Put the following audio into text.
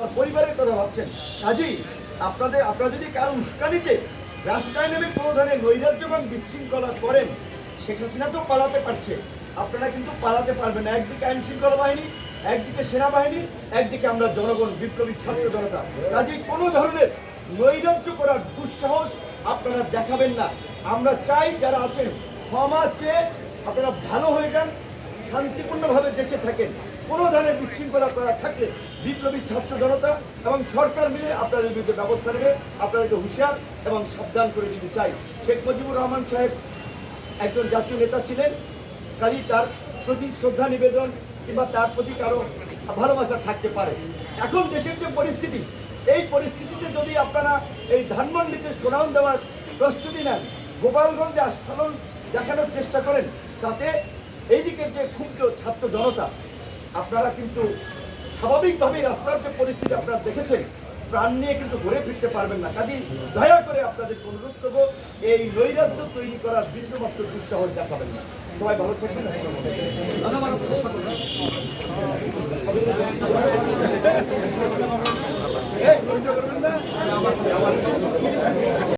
তার পরিবারের কথা ভাবছেন। কাজেই আপনাদের আপনারা যদি কারও উস্কানিতে রাস্তায় নেমে কোনো ধরনের নৈরাজ্য এবং বিশৃঙ্খলা করেন, শেখ হাসিনা তো পালাতে পারছে। আপনারা কিন্তু পালাতে পারবেন না। একদিকে আইন শৃঙ্খলা বাহিনী, একদিকে সেনাবাহিনী, একদিকে আমরা জনগণ, বিপ্লবী ছাত্র জনতা। কাজেই কোনো ধরনের নৈরাজ্য করার দুঃসাহস আপনারা দেখাবেন না। আমরা চাই যারা আছেন, ক্ষমা চেয়ে আপনারা ভালো হয়ে যান, শান্তিপূর্ণভাবে দেশে থাকেন। কোনো ধরনের বিশৃঙ্খলা করা থাকলে বিপ্লবী ছাত্র জনতা এবং সরকার মিলে আপনাদের বিরুদ্ধে ব্যবস্থা নেবে আপনাদেরকে হুঁশিয়ার এবং সাবধান করে দিতে চাই। শেখ মুজিবুর রহমান সাহেব একজন জাতীয় নেতা ছিলেন। কাজী তার প্রতি শ্রদ্ধা নিবেদন কিংবা তার প্রতি কারও ভালোবাসা থাকতে পারে। এখন দেশের যে পরিস্থিতি, এই পরিস্থিতিতে যদি আপনারা এই ধানমন্ডিতে শোনাউন দেওয়ার প্রস্তুতি নেন, গোপালগঞ্জে আস্ফালন দেখানোর চেষ্টা করেন, তাতে এইদিকের যে ক্ষুব্ধ ছাত্র জনতা আপনারা কিন্তু স্বাভাবিকভাবেই রাস্তার যে পরিস্থিতি আপনারা দেখেছেন, প্রাণ নিয়ে কিন্তু ঘুরে ফিরতে পারবেন না। কাজেই দয়া করে আপনাদের অনুরোধ করব, এই নৈরাজ্য তৈরি করার বিন্দুমাত্র দুঃসাহস দেখাবেন না। সবাই ভালো থাকবেন ধন্যবাদ।